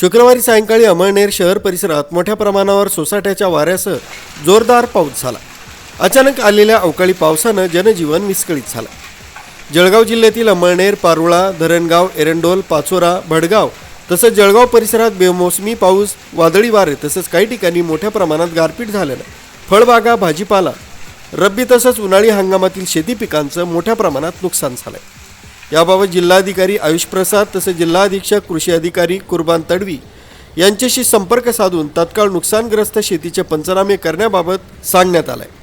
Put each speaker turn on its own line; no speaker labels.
शुक्रवारी सायंकाळी अमळनेर शहर परिसरात मोठ्या प्रमाणावर सोसाट्याच्या वाऱ्यासह जोरदार पाऊस झाला. अचानक आलेल्या अवकाळी पावसानं जनजीवन विस्कळीत झालं. जळगाव जिल्ह्यातील अमळनेर पारोळा धरणगाव एरंडोल पाचोरा भडगाव तसंच जळगाव परिसरात बेमोसमी पाऊस वादळी वारे तसंच काही ठिकाणी मोठ्या प्रमाणात गारपीट झाल्यानं फळबागा भाजीपाला रब्बी तसंच उन्हाळी हंगामातील शेती पिकांचं मोठ्या प्रमाणात नुकसान झालंय. याबाबत जिल्हाधिकारी आयुष प्रसाद तसेच जिल्हा अधीक्षक कृषी अधिकारी कुर्बान तडवी यांच्याशी संपर्क साधून तत्काळ नुकसानग्रस्त शेतीचे पंचनामे करण्याबाबत सांगण्यात आलंय.
आहे